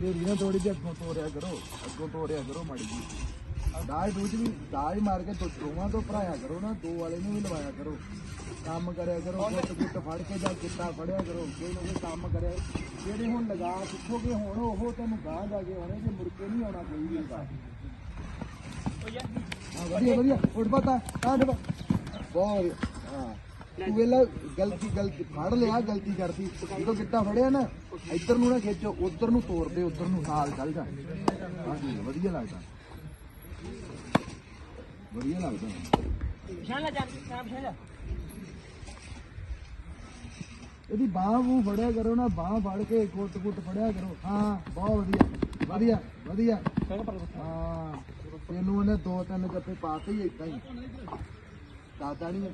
ਢੇਰੀ ਨਾ ਥੋੜੀ ਜਿਹੀ ਅੱਗੋਂ ਤੋਰਿਆ ਕਰੋ, ਅੱਗੋਂ ਤੋਰਿਆ ਕਰੋ ਮਾੜੀ ਜੀ ਦਾਜ ਦੂਜ ਵੀ ਦਾਜ ਮਾਰ ਕੇ ਦੋ- ਦੋਵਾਂ ਤੋਂ ਭਰਾਇਆ ਕਰੋ ਨਾ, ਦੋ ਵਾਲੇ ਨੂੰ ਵੀ ਲਵਾਇਆ ਕਰੋ। ਕੰਮ ਕਰਿਆ ਕਰੋ ਗੁੱਟ ਗੁੱਟ ਫੜ ਕੇ ਜਾਂ ਕਿੱਤਾ ਫੜਿਆ ਕਰੋ, ਕੋਈ ਨਾ ਕੋਈ ਕੰਮ ਕਰਿਆ। ਜਿਹੜੇ ਹੁਣ ਲਗਾ ਸਿੱਖੋਗੇ, ਹੁਣ ਉਹ ਤੈਨੂੰ ਗਾਂ ਜਾ ਕੇ ਆਉਣੇ, ਜੇ ਮੁੜ ਕੇ ਨਹੀਂ ਆਉਣਾ ਕੋਈ ਵੀ ਲਗਾ। ਹਾਂ, ਵਧੀਆ ਵਧੀਆ ਉੱਠ ਪਤਾ ਆ ਬਹੁਤ ਹਾਂ। ਤੂੰ ਵੇਲਾ ਗਲਤੀ ਗਲਤੀ ਫੜ ਲਿਆ ਗਲਤੀ ਕਰਤੀ। ਜਦੋਂ ਗਿੱਟਾ ਫੜਿਆ ਨਾ ਇੱਧਰ ਨੂੰ ਨਾ ਖਿੱਚੋ ਉੱਧਰ ਨੂੰ ਤੋੜ ਦੇ ਉੱਧਰ ਨੂੰ ਨਾਲ ਚੱਲ ਜਾ। ਹਾਂ ਜੀ ਵਧੀਆ ਲੱਗਦਾ। ਵਧੀਆ ਲੱਗਦਾ। ਇਹਦੀ ਬਾਹ ਨੂੰ ਫੜਿਆ ਕਰੋ ਨਾ ਬਾਹ ਫੜ ਕੇ ਗੁੱਟ ਗੁੱਟ ਫੜਿਆ ਕਰੋ। ਹਾਂ ਬਹੁਤ ਵਧੀਆ ਵਧੀਆ ਵਧੀਆ। ਹਾਂ ਤੈਨੂੰ ਉਹਨੇ ਦੋ ਤਿੰਨ ਜੱਫੇ ਪਾਤੇ ਹੀ ਇਦਾਂ ਹੀ। ਦਾਦਾ ਨਹੀਂ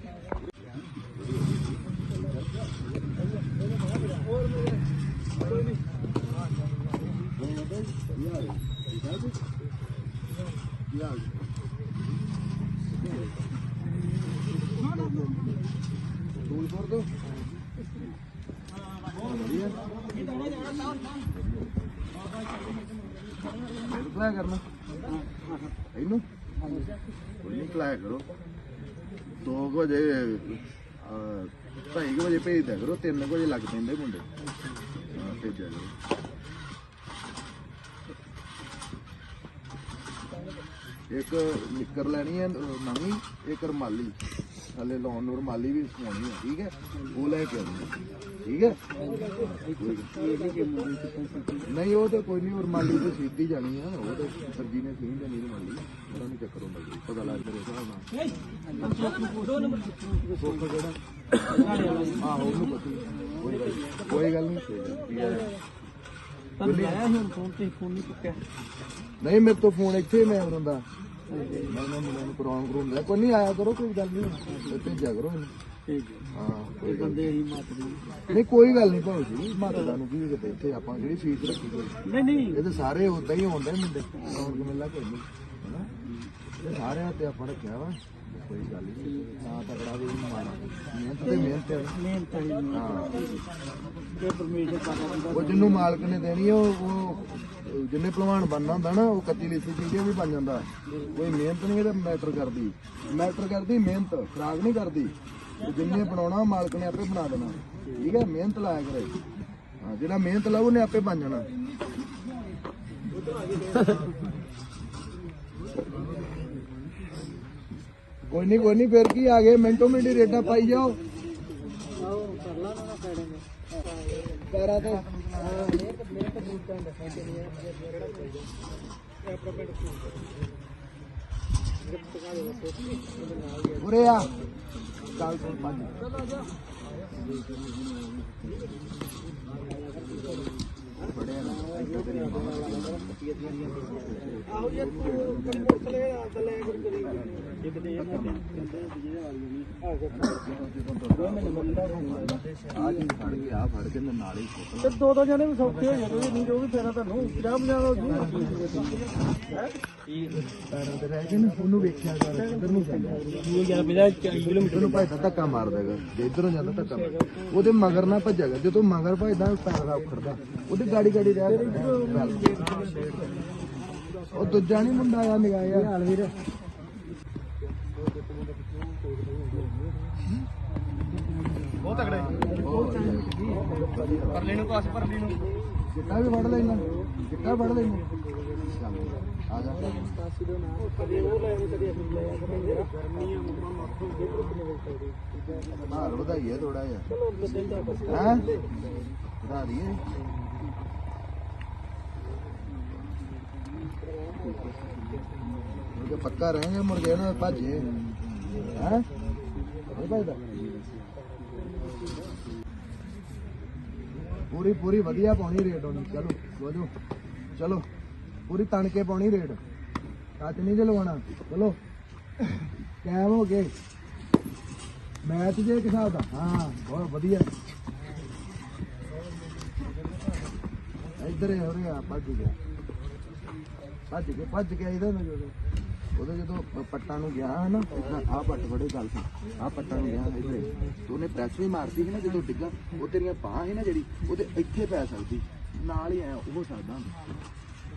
ਦੂਰ ਕਰ ਦੋ ਵਧੀਆ ਨਿਕਲਿਆ ਕਰਨਾ ਇਹਨੂੰ ਨਿਕਲਿਆ ਕਰੋ 2 ਵਜੇ ਅਹ, ਢਾਈ ਕੁ ਵਜੇ ਭੇਜਦਾ ਕਰੋ 3 ਵਜੇ ਲੱਗ ਪੈਂਦੇ ਮੁੰਡੇ। ਹਾਂ ਭੇਜਿਆ ਕਰੋ। ਇੱਕ ਨਿੱਕਰ ਲੈਣੀ ਹੈ ਅਹ, ਨਵੀਂ ਇੱਕ ਰਮਾਲੀ। ਥੱਲੇ ਲਾਉਣ ਨੂੰ ਰਮਾਲੀ ਵੀ ਸਵਾਉਣੀ ਹੈ ਠੀਕ ਹੈ? ਉਹ ਲੈ ਕੇ ਆਉਣੀ ਹੈ ਠੀਕ ਹੈ? ਨਹੀਂ ਉਹ ਤਾਂ ਕੋਈ ਨਹੀਂ ਉਹ ਰਮਾਲੀ ਤੇ ਸਿੱਧੀ ਜਾਣੀ ਆ। ਉਹ ਤਾਂ ਸਰਜੀ ਨੇ ਸੀਂ ਜਾਣੀ ਰਮਾਲੀ। ਉਹਦਾ ਨਹੀਂ ਚੱਕਰ ਹੁੰਦਾ ਕੋਈ। ਪਤਾ ਲੱਗ ਰਿਹਾ ਹਿਸਾਬ ਨਾਲ ਸੋਫਾ ਕਿਹੜਾ ਆਹੋ ਉਹਨੂੰ ਪਤਾ ਕੋਈ ਗੱਲ ਨੀ। ਨਹੀਂ ਤੇ? ਫੋਨ ਨਹੀਂ ਚੁੱਕਿਆ। ਨਹੀਂ ਮੇਰੇ ਤੋਂ ਫੋਨ ਇੱਥੇ ਮੈਂ ਹੁੰਦਾ ਮੈਂ ਨਾ ਮੁੰਡੇ ਨੂੰ ਕਰਾਉਣ ਕਰੂੰ ਲੈ ਕੋਈ ਨਹੀਂ ਆਇਆ ਕਰੋ ਕੋਈ ਗੱਲ ਨਹੀਂ ਭੇਜਿਆ ਕਰੋ। ਠੀਕ ਹਾਂ ਕੋਈ ਗੱਲ ਬੰਦੇ ਹੀ ਮਤ ਦੀ ਨੀ। ਨਹੀਂ ਕੋਈ ਗੱਲ ਨਹੀਂ ਭਾਉ ਜੀ ਮਾਤਾ ਨੂੰ ਕੀ ਕਿਤੇ ਇੱਥੇ ਆਪਾਂ ਜਿਹੜੀ ਫੀਸ ਰੱਖੀ ਕੋਈ ਨਹੀਂ ਨਹੀਂ। ਇਹ ਤਾਂ ਸਾਰੇ ਉਦਾਂ ਹੀ ਹੁੰਦੇ ਮੁੰਡੇ। ਰੌਣਕ ਮੇਲਾ ਕੋਈ ਨਹੀਂ ਹਨਾ? ਇਹ ਸਾਰਿਆਂ ਤੇ ਆਪਾਂ ਰੱਖਿਆ ਵਾ। ਕੋਈ ਗੱਲ ਨਹੀਂ। ਨਾ ਤਕੜਾ ਵੀ ਨਹੀਂ ਮਾਰਾ ਮਿਹਨਤ ਤੇ ਮਿਹਨਤ ਹੈ। ਮਿਹਨਤ ਵਾਲੀ ਨਹੀਂ। ਹਾਂ। ਇਹ ਪਰਮੇਸ਼ਰ ਪਾਦਾ ਬੰਦਾ ਉਹ ਜਿਹਨੂੰ ਮਾਲਕ ਨੇ ਦੇਣੀ ਆ, ਉਹ ਉਹ ਜਿੰਨੇ ਭਲਵਾਨ ਬਣਨਾ ਹੁੰਦਾ ਨਾ ਉਹ ਕੱਚੀ ਲਿੱਸੀ ਚੀਜ਼ਾਂ ਵੀ ਬਣ ਜਾਂਦਾ। ਕੋਈ ਮਿਹਨਤ ਨਹੀਂ ਇਹਦਾ ਮੈਟਰ ਕਰਦੀ। ਮੈਟਰ ਕਰਦੀ ਮਿਹਨਤ ਖਰਾਬ ਨਹੀਂ ਕਰਦੀ। ਜਿੰਨੇ ਬਣਾਉਣਾ, ਮਾਲਕ ਨੇ ਆਪੇ ਬਣਾ ਦੇਣਾ। ਠੀਕ ਹੈ, ਮਿਹਨਤ ਲਾਇਆ ਕਰੇ। ਹਾਂ, ਜਿਹੜਾ ਮਿਹਨਤ ਲਾਉ ਉਹਨੇ ਆਪੇ ਬਣ ਜਾਣਾ। ਕੋਈ ਨਹੀਂ ਕੋਈ ਨਹੀਂ ਫਿਰ ਕੀ ਆ ਗਏ? ਮਿੰਟੋ ਮਿੰਟ ਹੀ ਰੇਡਾਂ ਪਾਈ ਜਾਓ। ਆਓ ਤੇ। ਉਰੇ ਆ। ਚੱਲ ਤੂੰ ਪੰਜ ਬੜਿਆ ਨਾ ਆਹੋ ਯਾਰ ਤੂੰ ਕੰਪਿਊਟਰ ਲੈ ਆ ਕਰ ਕਰੀ ਇੱਕ ਇਹ ਕਹਿੰਦੇ ਜਿਹਦੇ ਵਾਲੀ ਨਹੀਂ ਆ ਫੜ ਕੇ ਆ ਫੜ ਕੇ ਨਾਲ ਹੀ ਤੇ ਦੋ ਦੋ ਜਣੇ ਵੀ ਸੌਖੇ ਹੋ ਜਾਂਦੇ ਨਹੀਂ ਜੋ ਵੀ ਫੇਰਾ ਤੁਹਾਨੂੰ 50 50 ਹੋ? ਜੀ ਪੈਰਾਂ ਤੇ ਰਹਿ ਕੇ ਨਾ ਉਹਨੂੰ ਵੇਖਿਆ ਕਰ। ਨੂੰ ਜਾਂਦਾ ਇਹ ਯਾਰ ਮੇਰਾ 40 ਕਿਲੋਮੀਟਰ ਉਹਨੂੰ ਭਾਈ ਧੱਕਾ ਮਾਰ ਦੇਗਾ ਜੇ ਇਧਰੋਂ ਜਾਂਦਾ ਧੱਕਾ ਮਾਰ ਉਹਦੇ ਮਗਰ ਨਾ ਭੱਜੇਗਾ ਜਦੋਂ ਮਗਰ ਭੱਜਦਾ ਪੈਰ ਦਾ ਉਖੜਦਾ ਉਹਦੀ ਗਾੜੀ ਗਾੜੀ ਰਹਿ ਉਹ ਦੂਜਾ ਨਹੀਂ ਮੁੰਡਾ ਆ ਨਿਗਾਹ ਯਾਰ ਹਾਲ ਵੀਰ ਬਹੁਤ ਤਗੜੇ ਪਰਲੇ ਨੂੰ ਕਾਸ ਪਰਲੀ ਨੂੰ। ਜਿੱਟਾ ਵੀ ਫੜ ਲੈਣਾ ਜਿੱਟਾ ਫੜ ਲੈਣਾ ਆ ਜਾ ਵਧਾਈਏ ਥੋੜਾ ਜਿਹਾ। ਹੈ? ਵਧਾ ਦਈਏ। ਮੁਰਗੇ ਪੱਕਾ ਰਹੇਗਾ ਮੁਰਗੇ ਨਾ ਭੱਜੇ। ਹੈ? ਨਹੀਂ ਭੱਜਦਾ ਪੂਰੀ ਪੂਰੀ ਵਧੀਆ ਪਾਉਣੀ ਰੇਟ ਹੋਣੀ ਚਲੋ, ਵਧੋ। ਚਲੋ। ਪੂਰੀ ਤਣ ਕੇ ਪਾਉਣੀ ਰੇਟ। ਕੱਚ ਨਹੀਂ ਲਵਾਉਣਾ ਚਲੋ ਕੈਮ ਹੋ ਗਏ। ਮੈਚ ਜੇ ਇੱਕ ਦਾ। ਹਾਂ, ਬਹੁਤ ਵਧੀਆ। ਇੱਧਰ ਹੋ ਰਿਹਾ, ਭੱਜ ਗਿਆ। ਭੱਜ ਕੇ ਭੱਜ ਕੇ ਆਈਦਾ ਨਾ ਜਦੋਂ ਉਹਦੇ ਜਦੋਂ ਪੱਟਾਂ ਨੂੰ ਗਿਆ ਨਾ ਆ ਪੱਟ ਬੜੇ ਗੱਲ ਸੀ। ਆ ਪੱਟਾਂ ਨੂੰ ਗਿਆ ਇੱਥੇ ਤੇ ਉਹਨੇ ਪ੍ਰੈਸ ਵੀ ਮਾਰਤੀ ਸੀ ਨਾ, ਜਦੋਂ ਡਿੱਗਾ, ਉਹ ਤੇਰੀਆਂ ਬਾਹਾਂ ਸੀ ਨਾ ਜਿਹੜੀ, ਉਹਦੇ ਇੱਥੇ ਪੈ ਸਕਦੀ। ਨਾਲ ਹੀ ਐ ਉਹ ਹੋ ਸਕਦਾ।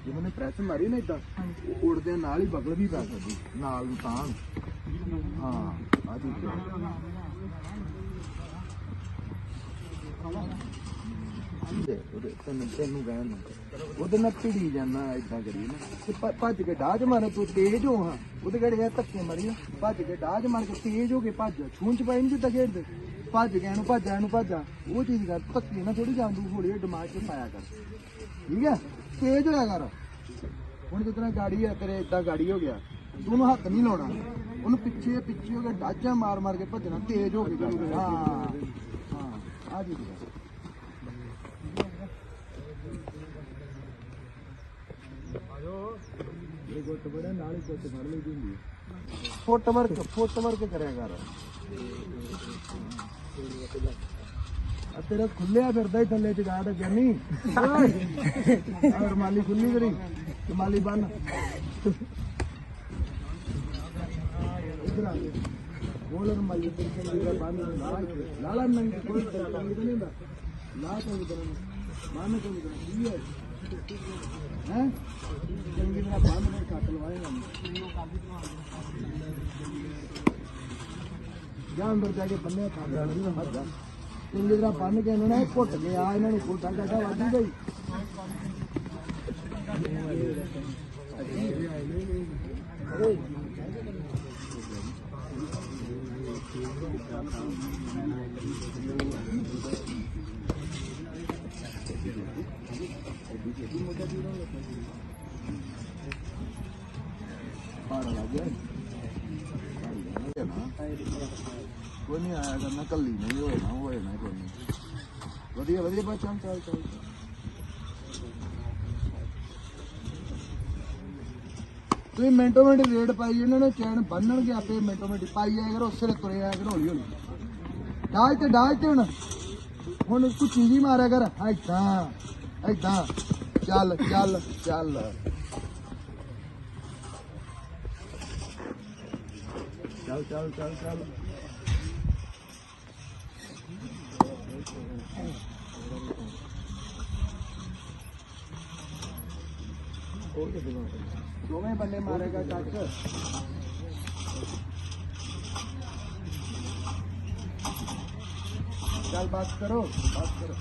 ਜਦੋਂ ਉਹਨੇ ਪ੍ਰੈਸ ਮਾਰੀ ਨਾ ਇਦਾਂ ਉੜਦੇ ਨਾਲ ਹੀ ਬਗਲ ਵੀ ਪੈ ਸਕਦੀ ਨਾਲ ਨੂੰ ਤਾਂ। ਹਾਂ ਆ ਜੀ। ਉਹਦੇ ਉਹਦੇ ਤੈਨੂੰ ਤੈਨੂੰ ਕਹਿਣ ਨੂੰ। ਉਹਦੇ ਨਾਲ ਭਿੜੀ ਜਾਣਾ ਇਦਾਂ ਕਰੀ ਨਾ। ਤੇ ਭ- ਭੱਜ ਕੇ ਡਾਜ ਮਾਰ, ਤੂੰ ਤੇਜ਼ ਹੋ ਹਾਂ। ਉਹਦੇ ਘੜੇ ਧੱਕੇ ਮਾਰੀ ਨਾ ਭੱਜ ਕੇ ਡਾਜ ਮਾਰ ਕੇ ਤੇਜ਼ ਹੋ ਕੇ ਭੱਜ ਛੂੰਚ ਪਾਈ ਨਹੀਂ ਜਿੱਦਾਂ ਖੇਡਦੇ। ਭੱਜ ਗਿਆ ਇਹਨੂੰ ਭੱਜਾ ਇਹਨੂੰ ਭੱਜਾ ਉਹ ਚੀਜ਼ ਕਰ, ਧੱਕੇ ਨਾ ਥੋੜੀ ਜਾਂਦੂ ਹੌਲੀ ਹੌਲੀ ਦਿਮਾਗ 'ਚ ਪਾਇਆ ਕਰ। ਠੀਕ ਹੈ ਤੇਜ਼ ਹੋਇਆ ਕਰ। ਹੁਣ ਜਿਸ ਤਰ੍ਹਾਂ ਗਾੜੀ ਹੈ ਤੇਰੇ ਇਦਾਂ ਗਾੜੀ ਹੋ ਗਿਆ। ਤੂੰ ਉਹਨੂੰ ਹੱਥ ਨਹੀਂ ਲਾਉਣਾ। ਉਹਨੂੰ ਪਿੱਛੇ ਪਿੱਛੇ ਹੋ ਕੇ ਡਾਜਾ ਮਾਰ ਮਾਰ ਕੇ ਭੱਜਣਾ, ਤੇਜ਼ ਹੋ ਕੇ ਕਰ ਹਾਂ। ਹਾਂ। ਆ। ਜੀ ਇਹ ਗੁੱਟ ਬੜਾ ਨਾਲ ਹੀ ਗੁੱਟ ਫੜ ਲਈ ਹੁੰਦੀ ਹੈ ਫੁੱਟ ਵਰਕ ਫੁੱਟ ਵਰਕ ਕਰਿਆ ਕਰ। ਆ ਤੇਰਾ ਖੁੱਲਿਆ ਫਿਰਦਾ ਹੀ ਥੱਲੇ ਜਗਾੜ ਗਿਆਨੀ ਔਰ ਮਾਲੀ ਖੁੱਲੀ ਕਰੀ ਤੇ ਮਾਲੀ ਬੰਨ। ਇਧਰ ਆ ਬੋਲ ਔਰ ਮਾਲੀ ਤੇ ਜਿਹੜਾ ਬੰਨ ਲਾਲਾ ਨੰਗ ਕੋਈ ਤੰਗ ਨਹੀਂ ਹੁੰਦਾ। ਲਾ ਤੰਗ ਕਰਨ ਬੰਨ ਤੰਗ ਕਰਨ ਕੀ ਹੈ ਹੈ ਚੰਗੀ ਤਰ੍ਹਾਂ ਬੰਨ ਕੇ ਕੱਟ ਲਵਾਏਗਾ ਜਾਂ ਅੰਦਰ ਜਾ ਕੇ ਬੰਨਿਆ ਖਾ ਲੈਣਾ ਨਹੀਂ ਮਰ ਜਾ ਚੰਗੀ ਤਰ੍ਹਾਂ ਬੰਨ ਕੇ ਇਹਨਾਂ ਨੇ ਘੁੱਟ ਕੇ ਆ ਇਹਨਾਂ ਨੂੰ ਕੋਟਾ ਕਾਟਾ ਵਾਦੀ ਗਈ ਪਾਰ ਲੱਗ ਗਿਆ ਕੋਈ ਨਹੀਂ ਆਇਆ ਕਰਨਾ ਕੱਲੀ ਨਹੀਂ ਹੋਏ ਨਾ ਹੋਏ ਨਾ ਕੋਈ ਨਹੀਂ ਵਧੀਆ ਵਧੀਆ ਬਸ ਚੱਲ ਚੱਲ ਤੁਸੀਂ ਮਿੰਟੋ ਮਿੰਟ ਰੇਡ ਪਾਈ, ਇਹਨਾਂ ਨੇ ਚੈਨ ਬੰਨਣਗੇ ਆਪੇ ਮਿੰਟੋ ਮਿੰਟ। ਪਾਈ ਆਇਆ ਕਰੋ, ਉਸੇ ਤੁਰੇ ਆਇਆ ਕਰੋ, ਹੌਲੀ ਹੌਲੀ। ਡਾਜ ਤੇ ਡਾਜ ਤੇ ਹੁਣ। ਹੁਣ ਕੋਈ ਚੀਜ਼ ਹੀ ਮਾਰਿਆ ਕਰ। ਐਦਾਂ ਐਦਾਂ ਚੱਲ ਚੱਲ ਚੱਲ ਚੱਲ ਚੱਲ ਚੱਲ ਚੱਲ ਦੋਵੇਂ ਬੰਦੇ ਮਾਰੇਗਾ ਚੱਕ ਚੱਲ ਬਸ ਕਰੋ ਬਸ ਕਰੋ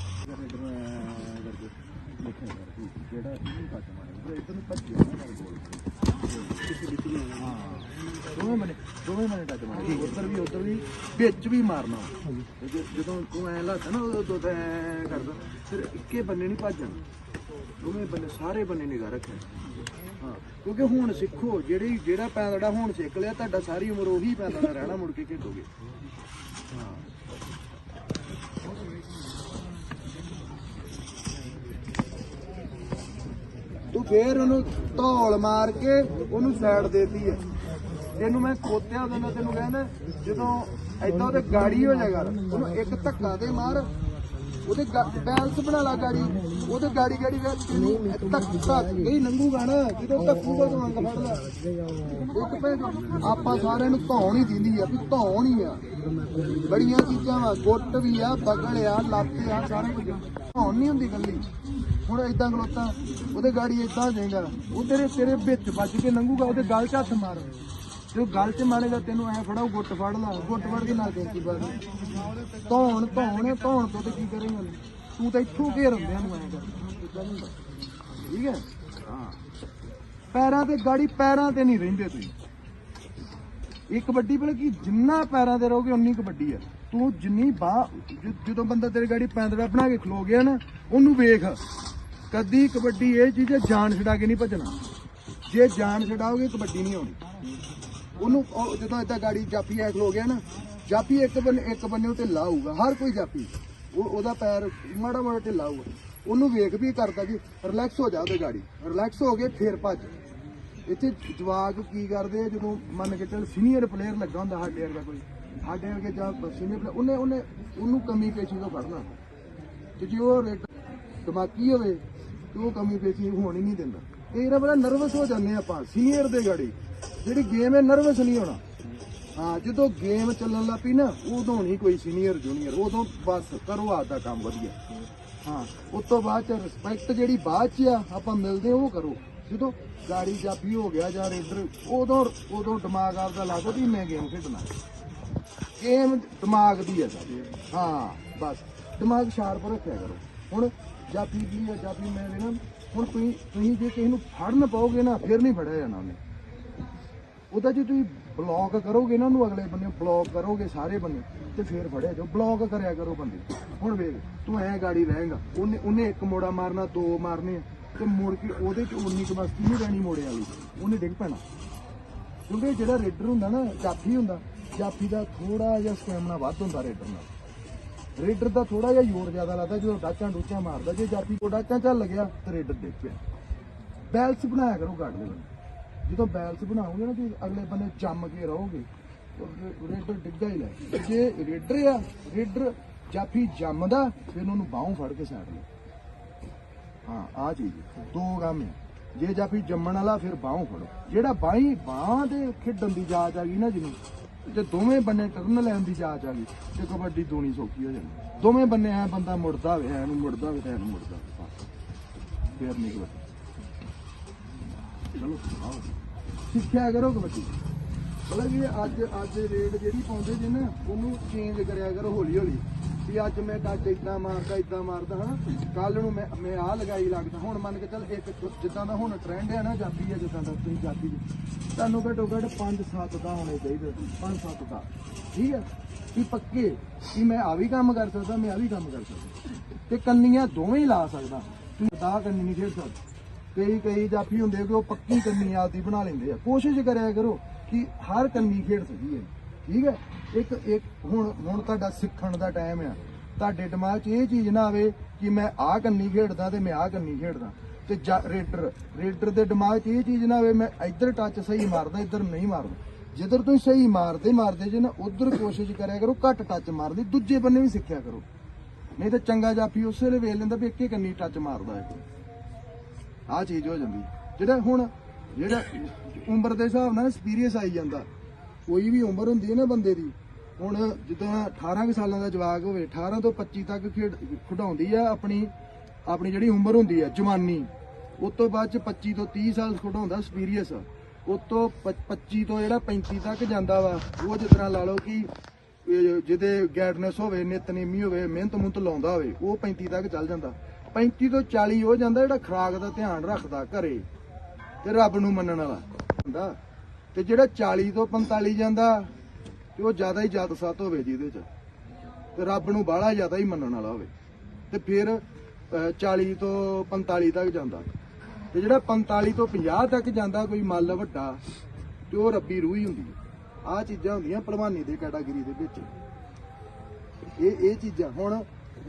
ਜਿਹੜਾ ਇਹਨੂੰ ਕੱਟ ਮਾਰੇ ਇਧਰ ਨੂੰ ਭੱਜਿਆ ਨਾ ਕਰ ਕਿਸੇ ਵਿੱਚ ਨਹੀਂ ਹਾਂ, ਦੋਵੇਂ ਬੰਦੇ ਦੋਵੇਂ ਬੰਦੇ ਟੱਚ ਮਾਰੇ ਉੱਧਰ ਵੀ ਉੱਧਰ ਵੀ ਵਿੱਚ ਵੀ ਮਾਰਨਾ ਜਦੋਂ ਤੂੰ ਐ ਲੱਗਦਾ ਨਾ। ਉਦੋਂ ਦੋ ਐ ਕਰਦਾ ਫਿਰ ਇੱਕੇ ਬੰਨੇ ਨਹੀਂ ਭੱਜਣਾ ਦੋਵੇਂ ਬੰਨੇ ਸਾਰੇ ਬੰਨੇ ਨਿਗਾਹ ਰੱਖਿਆ ਹਾਂ ਕਿਉਂਕਿ ਹੁਣ ਸਿੱਖੋ ਜਿਹੜੀ ਜਿਹੜਾ ਪੈਂਦੜਾ ਹੁਣ ਸਿੱਖ ਲਿਆ ਤੁਹਾਡਾ ਸਾਰੀ ਉਮਰ ਉਹੀ ਪੈਂਦੜਾ ਰਹਿਣਾ ਮੁੜ ਕੇ ਖੇਡੋਗੇ ਹਾਂ ਤੂੰ ਫੇਰ ਉਹਨੂੰ ਧੌਲ ਮਾਰ ਕੇ ਉਹਨੂੰ ਸਾਈਡ ਦੇਤੀ ਹੈ। ਤੈਨੂੰ ਮੈਂ ਕੋਤਿਆ ਉਹਦੇ ਨਾਲ ਤੈਨੂੰ ਕਹਿੰਦਾ, ਜਦੋਂ ਐਦਾਂ ਉਹਦੇ ਗਾੜੀ ਹੋ ਜਾਏਗਾ, ਉਹਨੂੰ ਇੱਕ ਧੱਕਾ ਦੇ ਮਾਰ, ਉਹਦੇ ਬੈਲੈਂਸ ਬਣਾ ਲਾ ਗਾੜੀ, ਉਹਦੇ ਗਾੜੀ ਗਾੜੀ ਤੈਨੂੰ ਧੱਕ ਧੱਕ ਲੰਘੂਗਾ ਨਾ, ਜਦੋਂ ਧੱਕੂਗਾ ਤਾਂ ਮੰਗ ਫੜ ਲੈ। ਇੱਕ ਪੈ ਆਪਾਂ ਸਾਰਿਆਂ ਨੂੰ ਧੌਣ ਹੀ ਦਿੰਦੀ ਆ, ਵੀ ਧੌਣ ਹੀ ਆ। ਬੜੀਆਂ ਚੀਜ਼ਾਂ ਵਾ, ਗੁੱਟ ਵੀ ਆ, ਬਗਲ ਆ, ਲੱਤ ਆ, ਸਾਰਾ ਕੁਝ ਧੌਣ ਨਹੀਂ ਹੁੰਦੀ ਗੱਲੀ ਹੁਣ ਇਦਾਂ ਖਲੋਤਾ, ਉਹਦੇ ਗਾੜੀ ਇਦਾਂ ਜਾਏਗਾ ਉਹ ਤੇਰੇ ਤੇਰੇ ਵਿੱਚ ਵੱਜ ਕੇ ਲੰਘੂਗਾ, ਉਹਦੇ ਗਲ 'ਚ ਹੱਥ ਮਾਰ। ਤੇ ਗਲ 'ਚ ਮਾਰੇਗਾ, ਤੈਨੂੰ ਐ ਫੜਾਓ, ਗੁੱਟ ਫੜ ਲਾ, ਗੁੱਟ ਫੜ ਕੇ ਨਾਲ ਕੈਂਚੀ ਬਾਦ ਧੌਣ ਧੌਣ ਧੌਣ ਤੋਂ ਤੇ ਕੀ ਕਰੇਗਾ ਤੂੰ ਤਾਂ ਇੱਥੋਂ ਘੇਰ ਹੁੰਦਿਆਂ ਨੂੰ ਐ ਕਰ। ਠੀਕ ਹੈ? ਹਾਂ ਪੈਰਾਂ ਤੇ ਗਾੜੀ ਪੈਰਾਂ ਤੇ ਨਹੀਂ ਰਹਿੰਦੇ ਤੁਸੀਂ। ਇਹ ਕਬੱਡੀ ਪਹਿਲਾਂ ਕੀ ਜਿੰਨਾ ਪੈਰਾਂ ਤੇ ਰਹੋਗੇ, ਉਨੀ ਕਬੱਡੀ ਹੈ। ਤੂੰ ਜਿੰਨੀ ਬਾਹ ਜਦੋਂ ਬੰਦਾ ਤੇਰੇ ਗਾੜੀ ਪੈਂਦੜਾ ਬਣਾ ਕੇ ਖਲੋ ਗਿਆ ਨਾ, ਉਹਨੂੰ ਵੇਖ। ਕਦੀ ਕਬੱਡੀ ਇਹ ਚੀਜ਼ ਹੈ ਜਾਨ ਛਡਾ ਕੇ ਨਹੀਂ ਭੱਜਣਾ। ਜੇ ਜਾਨ ਛਡਾਓਗੇ, ਕਬੱਡੀ ਨਹੀਂ ਆਉਣੀ ਉਹਨੂੰ, ਉਹ ਜਦੋਂ ਏਦਾਂ ਗਾੜੀ ਜਾਪੀ ਐ ਖਲੋ ਗਿਆ ਨਾ, ਜਾਪੀ ਇੱਕ ਬੰਨੇ ਇੱਕ ਬੰਨੇ ਉਤੇ ਲਾਊਗਾ, ਹਰ ਕੋਈ ਜਾਪੀ। ਉਹ, ਉਹਦਾ ਪੈਰ ਮਾੜਾ ਮਾੜਾ ਢਿੱਲਾ ਹੋਊਗਾ ਉਹਨੂੰ ਵੇਖ ਵੀ ਕਰਦਾ ਕਿ ਰਿਲੈਕਸ ਹੋ ਜਾ ਉਹਦੇ ਗਾੜੀ। ਰਿਲੈਕਸ ਹੋ ਕੇ ਫੇਰ ਭੱਜ। ਇੱਥੇ ਜਵਾਕ ਕੀ ਕਰਦੇ ਜਦੋਂ ਮੰਨ ਕੇ ਚੱਲ ਸੀਨੀਅਰ ਪਲੇਅਰ ਲੱਗਾ ਹੁੰਦਾ ਸਾਡੇ ਵਰਗਾ ਕੋਈ। ਸਾਡੇ ਵਰਗੇ ਜਾਂ ਸੀਨੀਅਰ ਪਲੇਅਰ ਉਹਨੇ ਉਹਨੇ ਉਹਨੂੰ ਕਮੀ ਪੇਸ਼ੀ ਤੋਂ ਫੜਨਾ ਤੇ ਜੇ ਉਹ ਰੇਟ ਦਿਮਾਗੀ ਹੋਵੇ ਤੇ ਉਹ ਕਮੀ ਪੇਸ਼ੀ ਹੋਣ ਹੀ ਨਹੀਂ ਦਿੰਦਾ। ਇਹ ਨਾ ਬੜਾ ਨਰਵਸ ਹੋ ਜਾਂਦੇ ਆਪਾਂ ਸੀਨੀਅਰ ਦੇ ਗਾੜੀ। ਜਿਹੜੀ ਗੇਮ ਹੈ ਨਰਵਸ ਨਹੀਂ ਹੋਣਾ। ਹਾਂ ਜਦੋਂ ਗੇਮ ਚੱਲਣ ਲੱਗ ਪਈ ਨਾ ਉਦੋਂ ਨਹੀਂ ਕੋਈ ਸੀਨੀਅਰ ਜੂਨੀਅਰ ਉਦੋਂ ਬਸ ਕਰੋ ਆਪਦਾ ਕੰਮ ਵਧੀਆ। ਹਾਂ ਉਸ ਤੋਂ ਬਾਅਦ ਚ ਰਿਸਪੈਕਟ ਜਿਹੜੀ ਬਾਅਦ ਚ ਆ ਆਪਾਂ ਮਿਲਦੇ ਹਾਂ, ਉਹ ਕਰੋ। ਜਦੋਂ ਗਾੜੀ ਜਾਫੀ ਹੋ ਗਿਆ ਜਾਂ ਰੇਡਰ ਉਦੋਂ ਉਦੋਂ ਦਿਮਾਗ ਆਪਦਾ ਲਾ ਵੀ ਮੈਂ ਗੇਮ ਖੇਡਣਾ। ਗੇਮ ਦਿਮਾਗ ਦੀ ਹੈ ਸਾਡੀ। ਹਾਂ ਬਸ। ਦਿਮਾਗ ਸ਼ਾਰਪ ਰੱਖਿਆ ਕਰੋ। ਹੁਣ ਜਾਫੀ ਦੀ ਹੈ ਜਾਫੀ ਮੈਂ ਨਾ ਹੁਣ ਤੁਸੀਂ ਤੁਸੀਂ ਜੇ ਕਿਸੇ ਨੂੰ ਫੜਨ ਪਾਓਗੇ ਨਾ ਫਿਰ ਨਹੀਂ ਫੜਿਆ ਜਾਣਾ ਉਹਨੇ। ਉਹਦਾ ਜੇ ਤੁਸੀਂ ਬਲੌਕ ਕਰੋਗੇ ਨਾ ਉਹਨੂੰ ਅਗਲੇ ਬੰਨੇ ਬਲੌਕ ਕਰੋਗੇ ਸਾਰੇ ਬੰਨੇ ਤੇ ਫਿਰ ਫੜਿਆ ਜਾਓ। ਬਲੌਕ ਕਰਿਆ ਕਰੋ ਬੰਦੇ। ਹੁਣ ਵੇਖ ਤੂੰ ਐ ਗਾੜੀ ਰਹੇਗਾ ਉਹਨੇ ਉਹਨੇ ਇੱਕ ਮੋੜਾ ਮਾਰਨਾ ਦੋ ਮਾਰਨੇ ਆ, ਤੇ ਮੁੜ ਕੇ ਉਹਦੇ ਚ ਉਨੀ ਕੁ ਬਸਤੀ ਨਹੀਂ ਰਹਿਣੀ ਮੋੜੇ ਵਾਲੀ। ਉਹਨੇ ਡਿੱਗ ਪੈਣਾ। ਕਿਉਂਕਿ ਜਿਹੜਾ ਰੇਡਰ ਹੁੰਦਾ ਨਾ ਜਾਫੀ ਹੁੰਦਾ ਜਾਫੀ ਦਾ ਥੋੜਾ ਜਿਹਾ ਸਟੈਮਨਾ ਵੱਧ ਹੁੰਦਾ ਰੇਡਰ ਨਾਲ। ਰੇਡਰ ਦਾ ਥੋੜਾ ਜਿਹਾ ਜ਼ੋਰ ਜ਼ਿਆਦਾ ਲੱਗਦਾ, ਜਦੋਂ ਡਾਚਾਂ ਡੂਚਾਂ ਮਾਰਦਾ, ਜੇ ਜਾਫੀ ਕੋ ਡਾਚਾਂ ਚੱਲ ਗਿਆ, ਤੇ ਰੇਡਰ ਡਿੱਗ ਪਿਆ। ਬੈਲੈਂਸ ਬਣਾਇਆ ਕਰੋ ਗਾੜੀ ਦੇ ਬੰਦੇ। ਜਦੋਂ ਬੈਲੈਂਸ ਬਣਾਓਗੇ ਨਾ ਤੇ ਅਗਲੇ ਬੰਦੇ ਜੰਮ ਕੇ ਰਹੋਗੇ ਰੇਡਰ ਡਿੱਗਾ ਹੀ ਲੈ। ਜੇ ਰੇਡਰ ਆ, ਰੇਡਰ ਜਾਫੀ ਜੰਮਦਾ, ਫਿਰ ਉਹਨੂੰ ਬਾਹੋਂ ਫੜ ਕੇ ਸਾਈਡ ਲੈ। ਹਾਂ ਆ ਚੀਜ਼ ਦੋ ਕੰਮ ਆ ਜੇ ਜਾਫੀ ਜੰਮਣ ਵਾਲਾ, ਫਿਰ ਬਾਹੋਂ ਫੜੋ। ਜਿਹੜਾ ਬਾਈ ਬਾਹਾਂ ਦੇ ਖੇਡਣ ਦੀ ਜਾਚ ਆ ਗਈ ਨਾ ਜਿਹਨੂੰ ਤੇ ਦੋਵੇਂ ਬੰਨੇ ਟਰਨ ਲੈਣ ਦੀ ਜਾਚ ਆ ਗਈ, ਤੇ ਕਬੱਡੀ ਦੋਣੀ ਸੌਖੀ ਹੋ ਜਾਂਦੀ। ਦੋਵੇਂ ਬੰਨੇ ਐ ਬੰਦਾ ਮੁੜਦਾ ਹੋਵੇ ਐ ਨੂੰ ਮੁੜਦਾ ਹੋਵੇ ਐ ਨੂੰ ਮੁੜਦਾ ਹੋਵੇ ਬਸ। ਫਿਰ ਨਹੀਂ ਕਬੱਡੀ। ਚਲੋ, ਆਓ। ਸਿੱਖਿਆ ਕਰੋ ਕਬੱਡੀ। ਮਤਲਬ ਕਿ ਅੱਜ ਅੱਜ ਰੇਡ ਜਿਹੜੀ ਪਾਉਂਦੇ ਜੇ ਨਾ, ਉਹਨੂੰ ਚੇਂਜ ਕਰਿਆ ਕਰੋ ਹੌਲੀ ਹੌਲੀ ਵੀ ਅੱਜ ਮੈਂ ਟੱਚ ਇਦਾਂ ਮਾਰਦਾ ਇਦਾਂ ਮਾਰਦਾ ਹਾਂ ਕੱਲ ਨੂੰ ਮੈਂ ਮੈਂ ਆਹ ਲਗਾਈ ਲੱਗਦਾ। ਹੁਣ ਮੰਨ ਕੇ ਚੱਲ ਇੱਕ ਜਿੱਦਾਂ ਦਾ ਹੁਣ ਟ੍ਰੈਂਡ ਹੈ ਨਾ, ਜਾਤੀ ਹੈ ਜਿੱਦਾਂ ਦਾ ਤੁਸੀਂ ਜਾਤੀ ਜੀ ਤੁਹਾਨੂੰ ਘੱਟੋ ਘੱਟ 5-7 ਦਾ ਹੋਣੇ ਚਾਹੀਦੇ 5-7 ਦਾ ਠੀਕ ਹੈ ਵੀ ਪੱਕੇ, ਵੀ ਮੈਂ ਆ ਵੀ ਕੰਮ ਕਰ ਸਕਦਾ, ਮੈਂ ਆ ਵੀ ਕੰਮ ਕਰ ਸਕਦਾ। ਤੇ ਕੰਨੀਆਂ ਦੋਵੇਂ ਹੀ ਲਾ ਸਕਦਾ। ਤੁਸੀਂ ਦਾ ਕੰਨੀ ਨਹੀਂ ਖੇਡ ਸਕਦਾ। ਕਈ ਕਈ ਜਾਫੀ ਹੁੰਦੇ ਕਿ ਉਹ ਪੱਕੀ ਕੰਨੀ ਆਪਦੀ ਬਣਾ ਲੈਂਦੇ ਆ। ਕੋਸ਼ਿਸ਼ ਕਰਿਆ ਕਰੋ ਕਿ ਹਰ ਕੰਨੀ ਖੇਡ ਸਕੀਏ ਠੀਕ ਹੈ? ਇੱਕ ਇੱਕ, ਹੁਣ ਹੁਣ ਤੁਹਾਡਾ ਸਿੱਖਣ ਦਾ ਟਾਈਮ ਆ। ਤੁਹਾਡੇ ਦਿਮਾਗ 'ਚ ਇਹ ਚੀਜ਼ ਨਾ ਆਵੇ ਕਿ ਮੈਂ ਆਹ ਕੰਨੀ ਖੇਡਦਾ ਤੇ ਮੈਂ ਆਹ ਕੰਨੀ ਖੇਡਦਾ। ਤੇ ਰੇਡਰ ਰੇਡਰ ਦੇ ਦਿਮਾਗ 'ਚ ਇਹ ਚੀਜ਼ ਨਾ ਆਵੇ, ਮੈਂ ਇੱਧਰ ਟੱਚ ਸਹੀ ਮਾਰਦਾ, ਇੱਧਰ ਨਹੀਂ ਮਾਰਦਾ। ਜਿੱਧਰ ਤੁਸੀਂ ਸਹੀ ਮਾਰਦੇ ਮਾਰਦੇ ਜੇ ਨਾ, ਉਧਰ ਕੋਸ਼ਿਸ਼ ਕਰਿਆ ਕਰੋ, ਘੱਟ ਟੱਚ ਮਾਰਦੀ ਦੂਜੇ ਬੰਨੇ ਵੀ ਸਿੱਖਿਆ ਕਰੋ। ਨਹੀਂ ਤਾਂ ਚੰਗਾ ਜਾਫੀ ਉਸੇ ਵੇਲੇ ਵੇਖ ਲੈਂਦਾ ਵੀ ਇੱਕੇ ਕੰਨੀ ਟੱਚ ਮਾਰਦਾ ਹੈ ਆ ਚੀਜ਼ ਹੋ ਜਾਂਦੀ। ਜਿਹੜਾ ਹੁਣ, ਜਿਹੜਾ ਉਮਰ ਦੇ ਹਿਸਾਬ ਨਾਲ ਐਕਸਪੀਰੀਅੰਸ ਆਈ ਜਾਂਦਾ। ਕੋਈ ਵੀ ਉਮਰ ਹੁੰਦੀ ਹੈ ਨਾ ਬੰਦੇ ਦੀ, ਹੁਣ ਜਦੋਂ 18 ਕੁ ਸਾਲਾਂ ਦਾ ਜਵਾਕ ਹੋਵੇ 18 ਤੋਂ 25 ਤੱਕ ਖੇਡ, ਖਿਡਾਉਂਦੀ ਆ ਆਪਣੀ ਆਪਣੀ ਜਿਹੜੀ ਉਮਰ ਹੁੰਦੀ ਆ, ਜਵਾਨੀ, ਉਸ ਤੋਂ ਬਾਅਦ ਚ 25 ਤੋਂ 30 ਸਾਲ ਖਿਡਾਉਂਦਾ ਐਕਸਪੀਰੀਅੰਸ ਉਸ ਤੋਂ 25 ਤੋਂ ਜਿਹੜਾ 35 ਤੱਕ ਜਾਂਦਾ ਵਾ, ਉਹ ਜਿਸ ਤਰ੍ਹਾਂ ਲਾ ਲਓ ਕਿ ਜਿਹਦੇ ਗੈਡਨੈਸ ਹੋਵੇ, ਨਿਤਨੇਮੀ ਹੋਵੇ ਮਿਹਨਤ ਮੁਹਨਤ ਲਾਉਂਦਾ ਹੋਵੇ, ਉਹ 35 ਤੱਕ ਚੱਲ ਜਾਂਦਾ। 35 ਤੋਂ 40 ਹੋ ਜਾਂਦਾ ਜਿਹੜਾ ਖਰਾਕ ਦਾ ਧਿਆਨ ਰੱਖਦਾ ਘਰੇ, ਤੇ ਰੱਬ ਨੂੰ ਮੰਨਣ ਵਾਲਾ। ਹੁੰਦਾ। ਤੇ ਜਿਹੜਾ 40 ਤੋਂ 45 ਜਾਂਦਾ ਤੇ ਉਹ ਜ਼ਿਆਦਾ ਹੀ ਜਤ ਸਤ ਹੋਵੇ ਜਿਹਦੇ ਚ। ਤੇ ਰੱਬ ਨੂੰ ਬਾਹਲਾ ਜ਼ਿਆਦਾ ਹੀ ਮੰਨਣ ਵਾਲਾ ਹੋਵੇ। ਤੇ ਫਿਰ ਅਹ, 40 ਤੋਂ 45 ਤੱਕ ਜਾਂਦਾ। ਤੇ ਜਿਹੜਾ 45 ਤੋਂ 50 ਤੱਕ ਜਾਂਦਾ ਕੋਈ ਮੱਲ ਵੱਡਾ ਤੇ ਉਹ ਰੱਬੀ ਰੂਹ ਹੀ ਹੁੰਦੀ ਹੈ। ਆਹ ਚੀਜ਼ਾਂ ਹੁੰਦੀਆਂ ਭਲਵਾਨੀ ਦੇ ਕੈਟਾਗਰੀ ਦੇ ਵਿੱਚ। ਇਹ ਇਹ ਚੀਜ਼ਾਂ। ਹੁਣ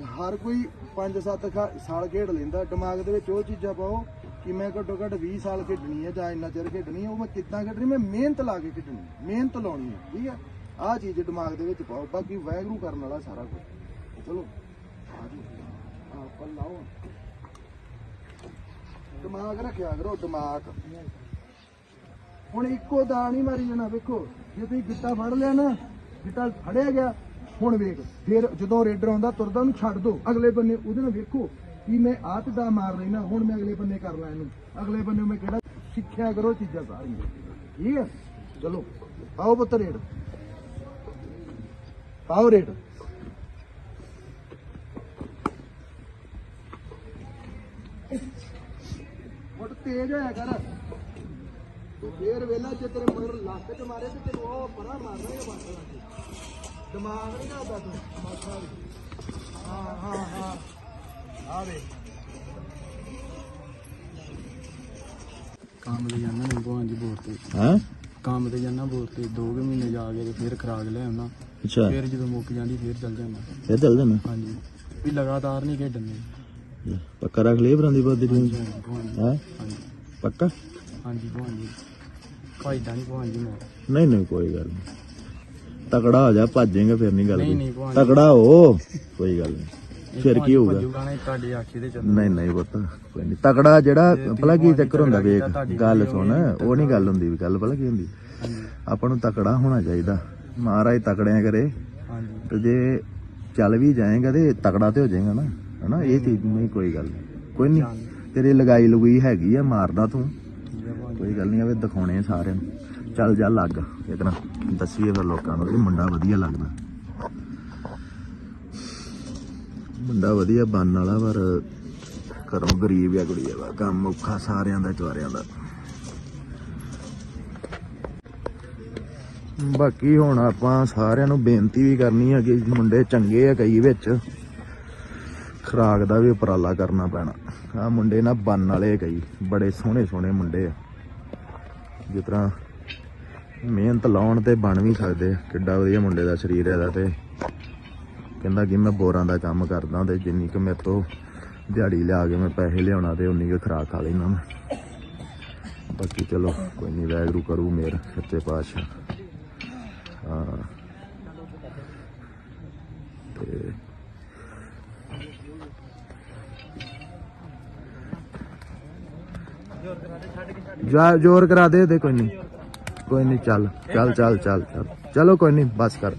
ਹਰ ਕੋਈ 5-7 ਸਾਲ ਖੇਡ ਲੈਂਦਾ ਦਿਮਾਗ ਦੇ ਵਿੱਚ ਉਹ ਚੀਜ਼ਾਂ ਪਾਓ ਕਿ ਮੈਂ ਘੱਟੋ ਘੱਟ 20 ਸਾਲ ਖੇਡਣੀ ਹੈ ਜਾਂ ਇੰਨਾ ਚਿਰ ਖੇਡਣੀ ਹੈ, ਉਹ ਮੈਂ ਕਿੱਦਾਂ ਖੇਡਣੀ, ਮੈਂ ਮਿਹਨਤ ਲਾ ਕੇ ਖੇਡਣੀ ਮਿਹਨਤ ਲਾਉਣੀ ਹੈ, ਠੀਕ ਹੈ? ਆਹ ਚੀਜ਼ ਦਿਮਾਗ ਦੇ ਵਿੱਚ ਪਾਓ, ਬਾਕੀ ਵੈਗਰੂ ਕਰਨ ਵਾਲਾ ਸਾਰਾ ਕੁਝ ਚਲੋ, ਆ ਪੱਲ ਲਾਓ। ਦਿਮਾਗ ਰੱਖਿਆ ਕਰੋ, ਦਿਮਾਗ। ਹੁਣ ਇੱਕੋ ਦਾ ਨਹੀਂ ਮਾਰੀ ਜਾਣਾ, ਵੇਖੋ, ਜੇ ਤੁਸੀਂ ਗਿੱਟਾ ਫੜ ਲਿਆ ਨਾ, ਗਿੱਟਾ ਫੜਿਆ ਗਿਆ, ਹੁਣ ਵੇਖ, ਫਿਰ ਜਦੋਂ ਰੇਡਰ ਆਉਂਦਾ, ਤੁਰਦਾ ਉਹਨੂੰ ਛੱਡ ਦੋ, ਅਗਲੇ ਬੰਨੇ ਉਹਦੇ ਨਾਲ ਵੇਖੋ। ਕਿ ਮੈਂ ਆਹ ਤੇ ਦਾ ਮਾਰ ਲੈਣਾ ਹੁਣ ਮੈਂ ਅਗਲੇ ਬੰਨੇ ਕਰ ਲਾਂ ਇਹਨੂੰ। ਅਗਲੇ ਬੰਨੇ ਮੈਂ ਕਿਹੜਾ ਸਿੱਖਿਆ ਕਰੋ ਚੀਜ਼ਾਂ ਸਾਰੀਆਂ। ਠੀਕ ਹੈ? ਚਲੋ, ਆਓ ਪੁੱਤ ਰੇਡ। ਪਾਓ ਰੇਡ। ਮੁੱਢ ਤੇਜ਼ ਹੋਇਆ ਕਰ। ਫੇਰ ਵੇਲਾ ਜੇ ਤੇਰੇ ਮਗਰ ਲੱਕ ਚ ਮਾਰੇ ਤੇ ਤੈਨੂੰ ਉਹ ਪਰਾਂ ਮਾਰਨਾ ਹੀ ਬੰਦ ਦਿਮਾਗ ਨਹੀਂ ਕਰਦਾ ਤੂੰ। ਮਾਥਾ ਹਾਂ ਹਾਂ ਹਾਂ। ਆ ਵੇ ਕੰਮ ਤੇ ਜਾਣਾ ਨਹੀਂ ਭਗਵਾਨ ਜੀ ਬੋਰ ਤੇ। ਹਾਂ? ਕੰਮ ਤੇ ਜਾਣਾ ਬੋਰ ਤੇ 2 ਮਹੀਨੇ ਜਾ ਕੇ ਤੇ ਫਿਰ ਖਰਾਕ ਲੈ ਆਉਣਾ। ਅੱਛਾ। ਫਿਰ ਜਦੋਂ ਮੁੱਕ ਜਾਂਦੀ ਫਿਰ ਚੱਲ ਜਾਂਦਾ ਫੇਰ ਚੱਲ ਜਾਣਾ? ਹਾਂਜੀ। ਵੀ ਲਗਾਤਾਰ ਨਹੀਂ ਖੇਡਣੇ ਪੱਕਾ ਰੱਖ ਲਈ ਬਰਾਂਦੀ ਬਾਦੀ। ਹੈ? ਪੱਕਾ? ਹਾਂਜੀ ਜੀ। ਨਹੀਂ ਜੀ ਨਹੀਂ ਨਹੀਂ ਕੋਈ ਗੱਲ ਨਹੀਂ। ਤਕੜਾ ਹੋ ਜਾ ਭੱਜੇਗਾ ਫਿਰ ਨਹੀਂ ਗੱਲ ਨਹੀਂ। ਨਹੀਂ। ਤਕੜਾ ਹੋ। ਕੋਈ ਗੱਲ ਨਹੀਂ। ਫਿਰ ਕੀ ਹੋਊਗਾ? ਭੱਜੂਗਾ ਨਹੀਂ ਤੁਹਾਡੀ ਆਖੀ ਦੇ ਚੱਲ ਨਹੀਂ ਨਹੀਂ ਪੁੱਤ ਕੋਈ ਨਹੀਂ। ਤਕੜਾ ਜਿਹੜਾ ਭਲਾ ਕੀ ਚੱਕਰ ਹੁੰਦਾ ਵੇਖ ਗੱਲ ਸੁਣ ਉਹ ਨਹੀਂ ਗੱਲ ਹੁੰਦੀ ਵੀ ਗੱਲ ਭਲਾ ਕੀ ਹੁੰਦੀ। ਆਪਾਂ ਨੂੰ ਤਕੜਾ ਹੋਣਾ ਚਾਹੀਦਾ। ਮਹਾਰਾਜ ਤਕੜਿਆਂ ਕਰੇ। ਹਾਂਜੀ। ਤੇ ਜੇ ਚੱਲ ਵੀ ਜਾਏਗਾ ਤੇ ਤਕੜਾ ਤੇ ਹੋ ਜਾਏਗਾ ਨਾ ਹਨਾ? ਇਹ ਚੀਜ਼ ਨਹੀਂ ਕੋਈ ਗੱਲ। ਕੋਈ ਨਹੀਂ ਤੇਰੀ ਲਗਾਈ ਲਗੂਈ ਹੈਗੀ ਆ ਮਾਰਦਾ ਤੂੰ। ਕੋਈ ਗੱਲ ਨਹੀਂ ਆਵੇ ਦਿਖਾਉਣੇ ਸਾਰਿਆਂ ਨੂੰ। ਚੱਲ ਜਾ ਲੱਗ ਇਤਨਾ ਦੱਸੀਏ ਫਿਰ ਲੋਕਾਂ ਨੂੰ ਵੀ ਮੁੰਡਾ ਵਧੀਆ ਲੱਗਦਾ। ਮੁੰਡਾ ਵਧੀਆ ਬਣਨ ਵਾਲਾ, ਪਰ ਘਰੋਂ ਗਰੀਬ ਆ ਕੁੜੀ ਦਾ ਕੰਮ ਔਖਾ ਸਾਰਿਆਂ ਦਾ, ਚਵਾਰਿਆਂ ਦਾ। ਬਾਕੀ ਹੁਣ ਆਪਾਂ ਸਾਰਿਆਂ ਨੂੰ ਬੇਨਤੀ ਵੀ ਕਰਨੀ ਆ ਕਿ ਮੁੰਡੇ ਚੰਗੇ ਆ ਕਈ ਵਿੱਚ। ਖਰਾਕ ਦਾ ਵੀ ਉਪਰਾਲਾ ਕਰਨਾ ਪੈਣਾ। ਆ ਮੁੰਡੇ ਨਾ ਬੰਨ ਵਾਲੇ ਕਈ, ਬੜੇ ਸੋਹਣੇ ਸੋਹਣੇ ਮੁੰਡੇ ਆ। ਜਿਸ ਤਰ੍ਹਾਂ ਮਿਹਨਤ ਲਾਉਣ ਤੇ ਬਣ ਵੀ ਸਕਦੇ ਕਿੱਡਾ ਵਧੀਆ ਮੁੰਡੇ ਦਾ ਸਰੀਰ ਹੈ ਦਾ ਤੇ। ਕਹਿੰਦਾ ਕਿ ਮੈਂ ਬੋਰਾਂ ਦਾ ਕੰਮ ਕਰਦਾ ਤੇ ਜਿੰਨੀ ਕੁ ਮੇਰੇ ਤੋਂ ਦਿਹਾੜੀ ਲਿਆ ਕੇ ਮੈਂ ਪੈਸੇ ਲਿਆਉਣਾ ਤੇ ਉਨੀ ਕੁ ਖਰਾਕ ਖਾ ਲੈਣਾ ਮੈਂ। ਬਾਕੀ ਚਲੋ, ਕੋਈ ਨਹੀਂ ਵੈਗਰੂ ਕਰੂ ਮੇਰ, ਸੱਚੇ ਪਾਤਸ਼ਾਹ। ਹਾਂ। ਤੇ ਜਾ, ਜ਼ੋਰ ਕਰਾ ਦੇ ਦੇ, ਕੋਈ ਨਹੀਂ ਕੋਈ ਨਹੀਂ ਚੱਲ ਚੱਲ ਚੱਲ ਚੱਲ ਚੱਲ। ਚਲੋ, ਕੋਈ ਨਹੀਂ ਬਸ ਕਰ।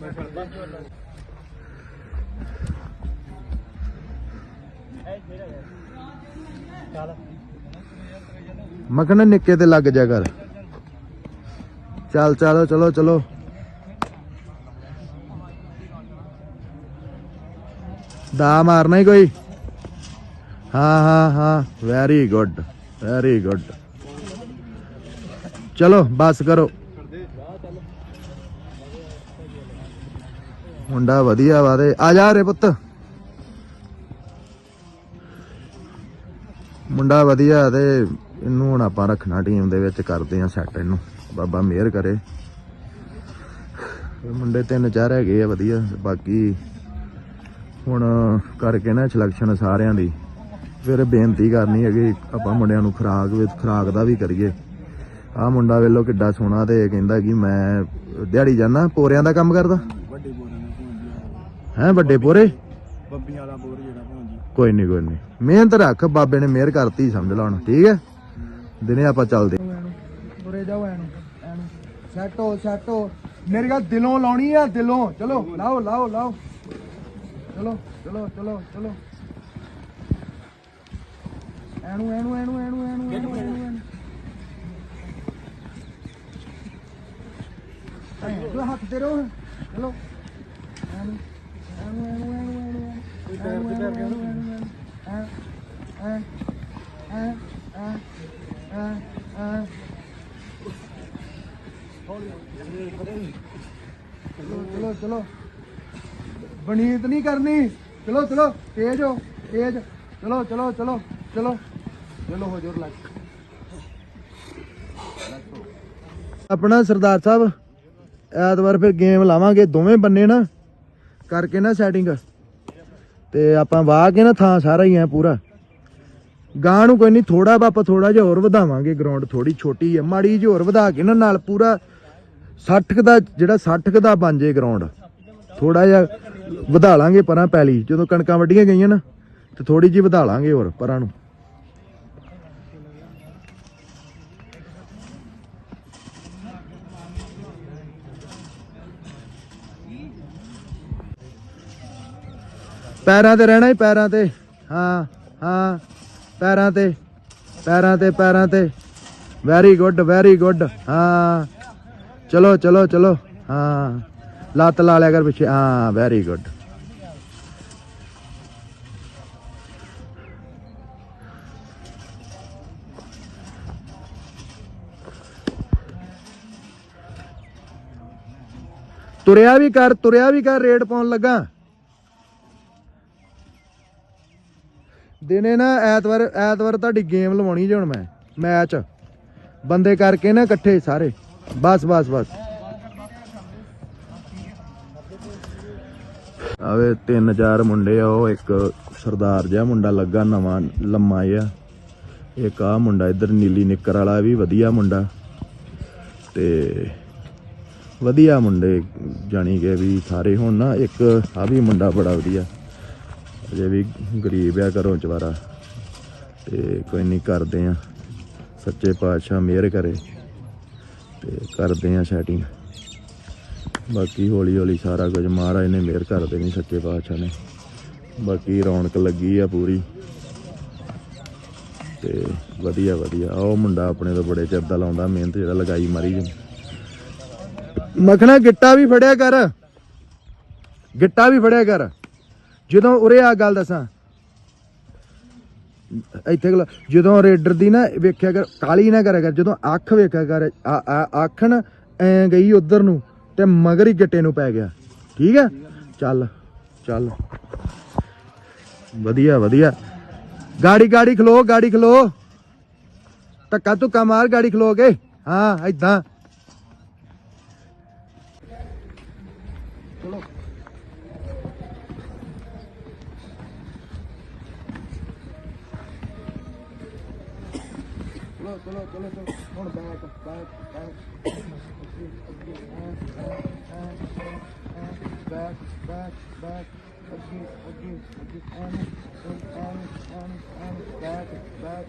ਮੈਂ ਮਖਣ ਨਿੱਕੇ ਤੇ ਲੱਗ ਜਾ ਕਰ। ਚੱਲ, ਚਲੋ ਚਲੋ ਚਲੋ। ਦਾ ਮਾਰਨਾ ਹੀ ਕੋਈ। ਹਾਂ ਹਾਂ ਹਾਂ। ਵੈਰੀ ਗੁੱਡ ਵੈਰੀ ਗੁੱਡ ਚਲੋ, ਬਸ ਕਰੋ। ਮੁੰਡਾ ਵਧੀਆ ਵਾ ਤੇ ਆ ਜਾ ਰੇ ਪੁੱਤ। ਮੁੰਡਾ ਵਧੀਆ ਤੇ ਇਹਨੂੰ ਹੁਣ ਆਪਾਂ ਰੱਖਣਾ ਟੀਮ ਦੇ ਵਿੱਚ ਕਰਦੇ ਆ ਸੈੱਟ ਇਹਨੂੰ। ਬਾਬਾ ਮਿਹਰ ਕਰੇ। ਇਹ ਮੁੰਡੇ ਤਿੰਨ ਚਾਰ ਹੈਗੇ ਆ ਵਧੀਆ। ਬਾਕੀ ਹੁਣ ਕਰਕੇ ਨਾ ਸਿਲੈਕਸ਼ਨ ਸਾਰਿਆਂ ਦੀ। ਫਿਰ ਬੇਨਤੀ ਕਰਨੀ ਹੈ ਕਿ ਆਪਾਂ ਮੁੰਡਿਆਂ ਨੂੰ ਖਰਾਕ ਵਿੱਚ ਖਰਾਕ ਦਾ ਵੀ ਕਰੀਏ। ਆਹ ਮੁੰਡਾ ਵੇਲੋ ਕਿੱਡਾ ਸੋਹਣਾ ਤੇ ਕਹਿੰਦਾ ਕਿ ਮੈਂ ਦਿਹਾੜੀ ਜਾਣਾ ਪੋਰਿਆਂ ਦਾ ਕੰਮ ਕਰਦਾ? ਵੱਡੇ ਹੈ ਵੱਡੇ ਪੋਰੇ? ਬੱਬੀ ਵਾਲਾ ਬੋਰ ਜਿਹੜਾ ਪਹੁੰਚੀ ਕੋਈ ਨਹੀਂ ਕੋਈ ਨਹੀਂ ਮਿਹਨਤ ਰੱਖ ਬਾਬੇ ਨੇ ਮਿਹਰ ਕਰਤੀ ਸਮਝ ਲਾ ਹੁਣ ਠੀਕ ਹੈ? ਦਿਨੇ ਆਪਾਂ ਚੱਲਦੇ ਤੁਰੇ ਜਾਓ ਐਨੂੰ ਐਨੂੰ ਸੈੱਟ ਹੋ ਸੈੱਟ ਹੋ ਮੇਰੇ ਗੱਲ ਦਿਲੋਂ ਲਾਉਣੀ ਆ ਦਿਲੋਂ ਚਲੋ ਲਾਓ ਲਾਓ ਲਾਓ ਚਲੋ ਚਲੋ ਚਲੋ ਚਲੋ ਐਨੂੰ ਐਨੂੰ ਐਨੂੰ ਐਨੂੰ ਐਨੂੰ ਐਨੂੰ ਐਨੂੰ ਐਨੂੰ ਐਨੂੰ ਹੱਥ ਤੇ ਰਹੋ ਚਲੋ ਐਨੂੰ ਐਨੂੰ ਐਨੂੰ ਐਨੂੰ ਐਨੂੰ ਐਨੂੰ ਐਨੂੰ ਐਨੂੰ ਐਨੂੰ ਐ ਐ ਐ ਐ ਐ ਐ ਚਲੋ ਚਲੋ। ਚਲੋ ਬਣੀਤ ਨਹੀਂ ਕਰਨੀ। ਚਲੋ ਚਲੋ। ਤੇਜ਼ ਹੋ, ਤੇਜ਼। ਚਲੋ ਚਲੋ ਚਲੋ ਚਲੋ। ਚਲੋ, ਹੋ ਜੋਰ ਲੱਗ ਆਪਣਾ ਸਰਦਾਰ ਸਾਹਿਬ, ਐਤਵਾਰ ਫਿਰ ਗੇਮ ਲਾਵਾਂਗੇ। ਦੋਵੇਂ ਬੰਨੇ ਨਾ। ਕਰਕੇ ਨਾ ਸੈਟਿੰਗ ਤੇ ਆਪਾਂ ਵਾਹ ਕੇ ਨਾ ਥਾਂ ਸਾਰਾ ਹੀ ਐ ਪੂਰਾ। ਗਾਂ ਨੂੰ ਕੋਈ ਨਹੀਂ ਥੋੜਾ ਬਾਪਾ ਥੋੜਾ ਜਿਹਾ ਹੋਰ ਵਧਾਵਾਂਗੇ ਗਰਾਊਂਡ ਥੋੜੀ ਛੋਟੀ ਐ ਮਾੜੀ ਜਿਹੀ ਹੋਰ ਵਧਾ ਕੇ ਨਾ, ਨਾਲ ਪੂਰਾ 60 ਦਾ, ਜਿਹੜਾ 60 ਕੁ ਦਾ ਬਣ ਜੇ ਗਰਾਊਂਡ ਥੋੜਾ ਜਿਹਾ ਵਧਾ ਲਾਂਗੇ ਪਰਾਂ ਪੈਲੀ, ਜਦੋਂ ਕਣਕਾਂ ਵੱਢੀਆਂ ਗਈਆਂ ਨਾ, ਤੇ ਥੋੜੀ ਜਿਹੀ ਵਧਾ ਲਾਂਗੇ ਹੋਰ ਪਰਾਂ ਨੂੰ। ਪੈਰਾਂ ਤੇ ਰਹਿਣਾ ਹੀ ਪੈਰਾਂ ਤੇ, ਹਾਂ ਹਾਂ। ਪੈਰਾਂ ਤੇ ਪੈਰਾਂ ਤੇ ਪੈਰਾਂ ਤੇ। ਵੈਰੀ ਗੁੱਡ ਵੈਰੀ ਗੁੱਡ ਹਾਂ। ਚਲੋ ਚਲੋ ਚਲੋ। ਹਾਂ। ਲੱਤ ਲਾ ਲਿਆ ਕਰ ਪਿੱਛੇ। ਹਾਂ ਵੈਰੀ ਗੁੱਡ ਤੁਰਿਆ ਵੀ ਕਰ, ਤੁਰਿਆ ਵੀ ਕਰ, ਰੇਡ ਪਾਉਣ ਲੱਗਾ। ਦਿਨੇ ਨਾ ਐਤਵਾਰ ਐਤਵਾਰ ਤੁਹਾਡੀ ਗੇਮ ਲਵਾਉਣੀ ਜੇ ਹੁਣ ਮੈਂ ਮੈਚ ਬੰਦੇ ਕਰਕੇ ਨਾ ਇਕੱਠੇ ਸਾਰੇ। ਬਸ ਬਸ ਬਸ। ਆਵੇ ਤਿੰਨ ਚਾਰ ਮੁੰਡੇ ਆ, ਉਹ ਇੱਕ ਸਰਦਾਰ ਜਿਹਾ ਮੁੰਡਾ ਲੱਗਾ ਨਵਾਂ, ਲੰਮਾ ਜਿਹਾ। ਇੱਕ ਆ ਮੁੰਡਾ ਇੱਧਰ ਨੀਲੀ ਨਿੱਕਰ ਵਾਲਾ ਵੀ ਵਧੀਆ ਮੁੰਡਾ। ਤੇ ਵਧੀਆ ਮੁੰਡੇ ਜਾਣੀ ਕਿ ਵੀ ਸਾਰੇ ਹੁਣ ਨਾ, ਇੱਕ ਆ ਵੀ ਮੁੰਡਾ ਬੜਾ ਵਧੀਆ। ਅਜੇ ਵੀ ਗਰੀਬ ਆ ਘਰੋਂ ਚਵਾਰਾ। ਤੇ ਕੋਈ ਨਹੀਂ ਕਰਦੇ ਆ। ਸੱਚੇ ਪਾਤਸ਼ਾਹ ਮਿਹਰ ਕਰੇ। ਤੇ ਕਰਦੇ ਆ ਸੈਟਿੰਗ ਬਾਕੀ ਹੌਲੀ ਹੌਲੀ ਸਾਰਾ ਕੁਝ ਮਹਾਰਾਜ ਨੇ ਮਿਹਰ ਕਰ ਦੇਣੀ ਸੱਚੇ ਪਾਤਸ਼ਾਹ ਨੇ। ਬਾਕੀ ਰੌਣਕ ਲੱਗੀ ਆ ਪੂਰੀ। ਤੇ ਵਧੀਆ ਵਧੀਆ। ਆਹ ਉਹ ਮੁੰਡਾ ਆਪਣੇ ਤੋਂ ਬੜੇ ਚਿਰ ਦਾ ਲਾਉਂਦਾ ਮਿਹਨਤ ਜਿਹੜਾ ਲਗਾਈ ਮਾਰੀ ਜੀ ਮਖਣਾ ਗਿੱਟਾ ਵੀ ਫੜਿਆ ਕਰ। ਗਿੱਟਾ ਵੀ ਫੜਿਆ ਕਰ। ਜਦੋਂ ਉਰੇ ਆ ਗੱਲ ਦੱਸਾਂ। ਇੱਥੇ ਖਲੋ- ਜਦੋਂ ਰੇਡਰ ਦੀ ਨਾ ਵੇਖਿਆ ਕਰ ਕਾਲੀ ਨਾ ਕਰਿਆ ਕਰ, ਜਦੋਂ ਅੱਖ ਵੇਖਿਆ ਕਰ, ਆ- ਐ ਗਈ ਉਧਰ ਨੂੰ ਤੇ ਮਗਰ ਹੀ ਗਿੱਟੇ ਨੂੰ ਪੈ ਗਿਆ। ਠੀਕ ਹੈ ਚੱਲ ਚੱਲ। ਵਧੀਆ ਵਧੀਆ। ਗਾੜੀ ਗਾੜੀ ਖਲੋ ਗਾੜੀ ਖਲੋ। ਧੱਕਾ ਧੁੱਕਾ ਮਾਰ, ਗਾੜੀ ਖਲੋ ਕੇ। ਹਾਂ, ਏਦਾਂ। ਚਲੋ ਚਲੋ ਚਲੋ ਚਲੋ ਹੁਣ back back back back back back ਅੱਗੇ ਅੱਗੇ ਅੱਗੇ। ਐਨ ਐਨ ਐਨ ਐਨ back back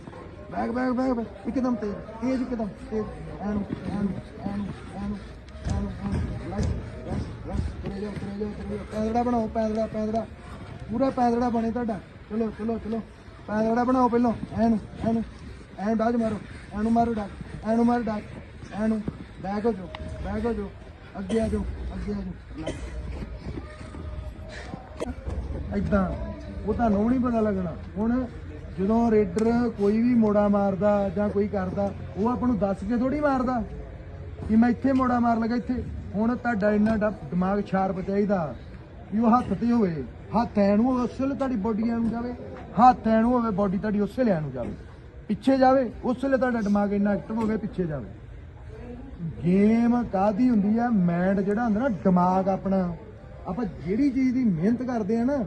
back back back back ਇੱਕਦਮ ਤੇਜ਼ ਤੇਜ਼, ਇੱਕਦਮ, ਤੇਜ਼। ਐਨ ਐਨ ਐਨ ਐਨ ਐਨ ਐਨ। ਰਸ ਰਸ ਕਰੇ ਜਾਓ ਕਰੇ ਜਾਓ ਕਰੇ ਜਾਓ। ਪੈਦੜਾ ਬਣਾਓ ਪੈਦੜਾ ਪੈਦੜਾ ਪੂਰਾ ਪੈਦੜਾ ਬਣੇ ਤੁਹਾਡਾ। ਚਲੋ ਚਲੋ ਚਲੋ। ਪੈਦੜਾ ਬਣਾਓ ਪਹਿਲਾਂ। ਐਨ ਐਨ। ਐਨ ਡਾਜ ਮਾਰੋ, ਐਨੂੰ ਮਾਰੋ ਡਾਜ ਐਨੂੰ ਮਾਰੋ ਡਾਜ ਐਨੂੰ ਬੈਕ ਹੋ ਜਾਓ ਬੈਕ ਹੋ ਜਾਓ, ਅੱਗੇ ਆ ਜਾਓ, ਅੱਗੇ ਆ ਜਾਓ। ਏਦਾਂ, ਉਹ ਤੁਹਾਨੂੰ ਨਹੀਂ ਪਤਾ ਲੱਗਣਾ। ਹੁਣ ਜਦੋਂ ਰੇਡਰ ਕੋਈ ਵੀ ਮੋੜਾ ਮਾਰਦਾ ਜਾਂ ਕੋਈ ਕਰਦਾ, ਉਹ ਆਪਾਂ ਨੂੰ ਦੱਸ ਕੇ ਥੋੜੀ ਮਾਰਦਾ ਕਿ ਮੈਂ ਇੱਥੇ ਮੋੜਾ ਮਾਰ ਲਗਾ, ਇੱਥੇ। ਹੁਣ ਤੁਹਾਡਾ ਇੰਨਾ ਡ- ਦਿਮਾਗ ਸ਼ਾਰਪ ਚਾਹੀਦਾ ਵੀ ਉਹ ਹੱਥ ਤੇ ਹੋਵੇ। ਹੱਥ ਐ ਨੂੰ ਉਸੇ ਵੇਲੇ ਤੁਹਾਡੀ ਬੋਡੀ ਐ ਨੂੰ ਜਾਵੇ, ਹੱਥ ਐ ਨੂੰ ਹੋਵੇ ਬੋਡੀ ਤੁਹਾਡੀ ਉਸੇ ਵੇਲੇ ਐ ਨੂੰ ਜਾਵੇ। ਪਿੱਛੇ ਜਾਵੇ, ਉਸ ਵੇਲੇ ਤੁਹਾਡਾ ਦਿਮਾਗ ਇੰਨਾ ਐਕਟਿਵ ਹੋਵੇ ਪਿੱਛੇ ਜਾਵੇ। ਗੇਮ ਕਾਦੀ ਹੁੰਦੀ ਆ? ਮਾਈਂਡ ਜਿਹੜਾ ਹੁੰਦਾ ਨਾ, ਦਿਮਾਗ ਆਪਣਾ। ਆਪਾਂ ਜਿਹੜੀ ਚੀਜ਼ ਦੀ ਮਿਹਨਤ ਕਰਦੇ ਆ ਨਾ,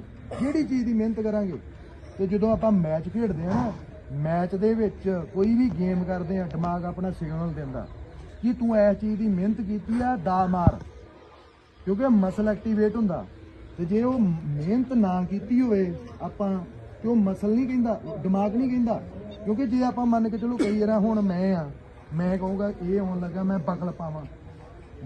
ਜਿਹੜੀ ਚੀਜ਼ ਦੀ ਮਿਹਨਤ ਕਰਾਂਗੇ, ਤੇ ਜਦੋਂ ਆਪਾਂ ਮੈਚ ਖੇਡਦੇ ਆ ਨਾ ਮੈਚ ਦੇ ਵਿੱਚ ਕੋਈ ਵੀ ਗੇਮ ਕਰਦੇ ਆ, ਦਿਮਾਗ ਆਪਣਾ ਸਿਗਨਲ ਦਿੰਦਾ ਕਿ ਤੂੰ ਇਸ ਚੀਜ਼ ਦੀ ਮਿਹਨਤ ਕੀਤੀ ਆ, ਦਾ ਮਾਰ। ਕਿਉਂਕਿ ਮਸਲ ਐਕਟੀਵੇਟ ਹੁੰਦਾ। ਤੇ ਜੇ ਉਹ ਮਿਹਨਤ ਨਾ ਕੀਤੀ ਹੋਵੇ, ਆਪਾਂ, ਤੇ ਉਹ ਮਸਲ ਨਹੀਂ ਕਹਿੰਦਾ, ਦਿਮਾਗ ਨਹੀਂ ਕਹਿੰਦਾ। ਕਿਉਂਕਿ ਜੇ ਆਪਾਂ ਮੰਨ ਕੇ ਚਲੋ ਕਈ ਵਾਰ ਹੁਣ ਮੈਂ ਆ, ਮੈਂ ਕਹੂੰਗਾ ਇਹ ਹੋਣ ਲੱਗਾ, ਮੈਂ ਬਕਲ ਪਾਵਾਂ।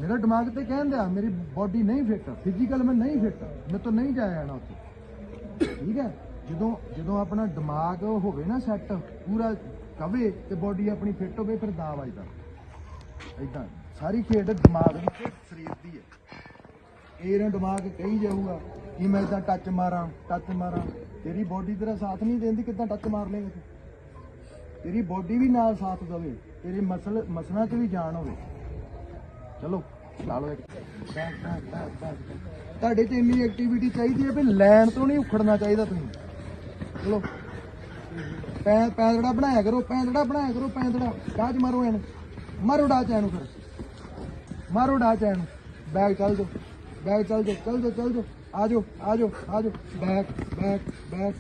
ਮੇਰਾ ਦਿਮਾਗ ਤੇ ਕਹਿੰਦਾ ਮੇਰੀ ਬਾਡੀ ਨਹੀਂ ਫਿੱਟ ਫਿਜ਼ੀਕਲ ਮੈਂ ਨਹੀਂ ਫਿੱਟ ਮੈਂ ਤਾਂ ਨਹੀਂ ਜਾਇਆ ਜਾਣਾ ਉੱਥੇ। ਠੀਕ ਹੈ? ਜਦੋਂ ਜਦੋਂ ਆਪਣਾ ਦਿਮਾਗ ਹੋਵੇ ਨਾ ਸੈੱਟ ਪੂਰਾ ਕਵੇ ਤੇ ਬਾਡੀ ਆਪਣੀ ਫਿੱਟ ਹੋਵੇ, ਫਿਰ ਦਾ ਵੱਜਦਾ ਇਦਾਂ ਸਾਰੀ ਖੇਡ ਦਿਮਾਗ ਦੀ ਸਰੀਰ ਦੀ ਹੈ। ਇਹ ਦਿਮਾਗ ਕਹੀ ਜਾਊਗਾ ਕਿ ਮੈਂ ਇਦਾਂ ਟੱਚ ਮਾਰਾਂ ਟੱਚ ਮਾਰਾਂ। ਤੇਰੀ ਬਾਡੀ ਤੇਰਾ ਸਾਥ ਨਹੀਂ ਦਿੰਦੀ ਕਿਦਾਂ ਟੱਚ ਮਾਰ ਲੇਗਾ ਤੂੰ? ਤੇਰੀ ਬੋਡੀ ਵੀ ਨਾਲ ਸਾਥ ਦੇਵੇ, ਤੇਰੇ ਮਸਲ, ਮਸਲਾਂ 'ਚ ਵੀ ਜਾਨ ਹੋਵੇ। ਚਲੋ, ਲਾ ਤੁਹਾਡੇ 'ਚ ਇੰਨੀ ਐਕਟੀਵਿਟੀ ਚਾਹੀਦੀ ਹੈ ਵੀ ਲੈਣ ਤੋਂ ਨਹੀਂ ਉਖੜਨਾ ਚਾਹੀਦਾ ਤੁਸੀਂ। ਚਲੋ। ਪੈ ਪੈਂਦੜਾ ਬਣਾਇਆ ਕਰੋ ਪੈਂਦੜਾ ਬਣਾਇਆ ਕਰੋ ਪੈਂਦੜਾ ਡਾਜ ਮਾਰੋ ਇਹਨੂੰ। ਮਾਰੋ ਡਾਜ ਇਹਨੂੰ ਫਿਰ ਮਾਰੋ ਡਾਜ ਇਹਨੂੰ ਬੈਗ ਚੱਲ ਜਾਓ। ਬੈਗ ਚੱਲ ਜਾਓ ਚੱਲ ਜਾਓ ਚੱਲ ਜਾਓ। ਆ ਜਾਓ ਆ ਜਾਓ ਆ ਜਾਓ। Back back back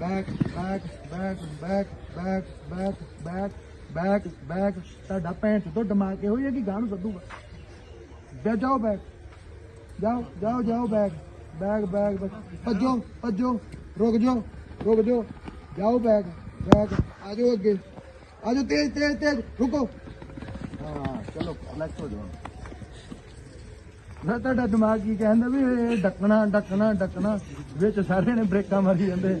back back back back back back back back back ਤੁਹਾਡਾ ਭੈਣ ਤੋਂ ਦਿਮਾਗ ਇਹੋ ਜਿਹਾ ਕਿ ਗਾਂ ਨੂੰ ਸੱਦੂਗਾ। ਬੈ ਜਾਓ ਬੈਕ ਜਾਓ ਜਾਓ ਜਾਓ ਬੈਗ ਬੈਗ ਬੈਗ ਭੱਜੋ ਭੱਜੋ। ਰੁਕ ਜਾਓ ਰੁਕ ਜਾਓ। ਜਾਓ ਬੈਗ ਬੈਗ ਆ ਜਾਓ ਅੱਗੇ। ਆ ਜਾਓ ਤੇਜ਼ ਤੇਜ਼ ਤੇਜ਼। ਰੁਕੋ। ਹਾਂ, ਚਲੋ ਰਿਲੈਕਸ ਹੋ ਜਾਓ। ਨਾ ਤੁਹਾਡਾ ਦਿਮਾਗ ਕੀ ਕਹਿੰਦਾ ਵੀ ਇਹ ਡੱਕਣਾ ਡੱਕਣਾ ਡੱਕਣਾ। ਵਿੱਚ ਸਾਰੇ ਨੇ ਬ੍ਰੇਕਾਂ ਮਾਰੀ ਜਾਂਦੇ।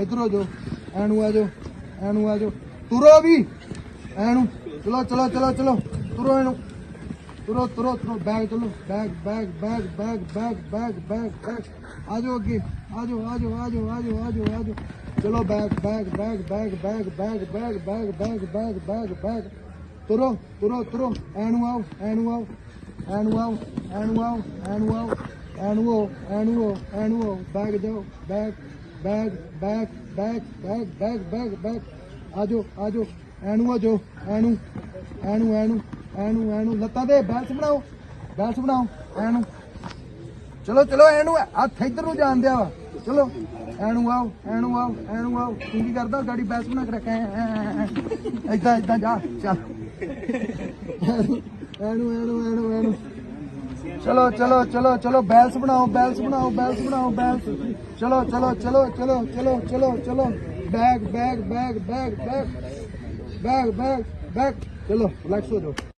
ਇੱਧਰ ਹੋ ਜਾਓ ਐਨੂੰ ਆ ਜਾਓ ਐਨੂੰ ਆ ਜਾਓ ਤੁਰੋ ਵੀ ਐਨੂੰ ਚਲੋ ਚਲੋ ਚਲੋ ਚਲੋ ਤੁਰੋ ਐਨੂੰ ਤੁਰੋ ਤੁਰੋ ਤੁਰੋ ਬੈਗ ਚਲੋ back back back back back back back back ਆ ਜਾਓ ਅੱਗੇ ਆ ਜਾਓ ਆ ਜਾਓ ਆ ਜਾਓ ਆ ਜਾਓ ਆ ਜਾਓ ਆ ਜਾਓ ਚਲੋ back back back back back back back back back back back back ਤੁਰੋ ਤੁਰੋ ਤੁਰੋ ਐਨੂੰ ਆਓ ਐਨੂੰ ਆਓ ਐਨੂੰ ਆਓ ਐਨੂੰ ਆਓ ਐਨੂੰ ਆਓ ਐਨੂੰ ਹੋ ਐਨੂੰ ਹੋ ਐਨੂੰ ਹੋ ਬੈਗ ਜਾਓ back back back back back back back back. ਆਜੋ ਆਜੋ। ਐਣੂ ਆਜੋ। ਐਣੂ ਐਣੂ ਐਣੂ ਐਣੂ ਐਣੂ ਲੱਤਾਂ ਤੇ ਬੈਲਸ ਬਣਾਓ। ਬੈਲਸ ਬਣਾਓ। ਐਣੂ ਚਲੋ ਚਲੋ ਐਣੂ ਹੱਥ ਇੱਧਰ ਨੂੰ ਜਾਣ ਦਿਆ ਵਾ। ਚਲੋ। ਐਨੂ ਆਓ ਐਨੂ ਆਓ ਐਨੂ ਆਓ। ਤੂੰ ਕੀ ਕਰਦਾ? ਗਾੜੀ ਬੈਲਸ ਬਣਾ ਕੇ ਰੱਖਿਆ। ਐਦਾਂ ਐਦਾਂ ਜਾ। ਚੱਲ। ਐਣੂ ਐਣੂ ਐਣੂ ਐਣੂ ਚਲੋ ਚਲੋ ਚਲੋ ਚਲੋ, ਬੈਲਸ ਬਣਾਓ ਬੈਲਸ ਬਣਾਓ ਬੈਲਸ ਬਣਾਓ, ਬੈਲਸ। ਚਲੋ ਚਲੋ ਚਲੋ ਚਲੋ ਚਲੋ ਚਲੋ ਚਲੋ। Back back back back back. Back back back. ਚਲੋ ਰਿਲੈਕਸ ਹੋ ਜਾਓ।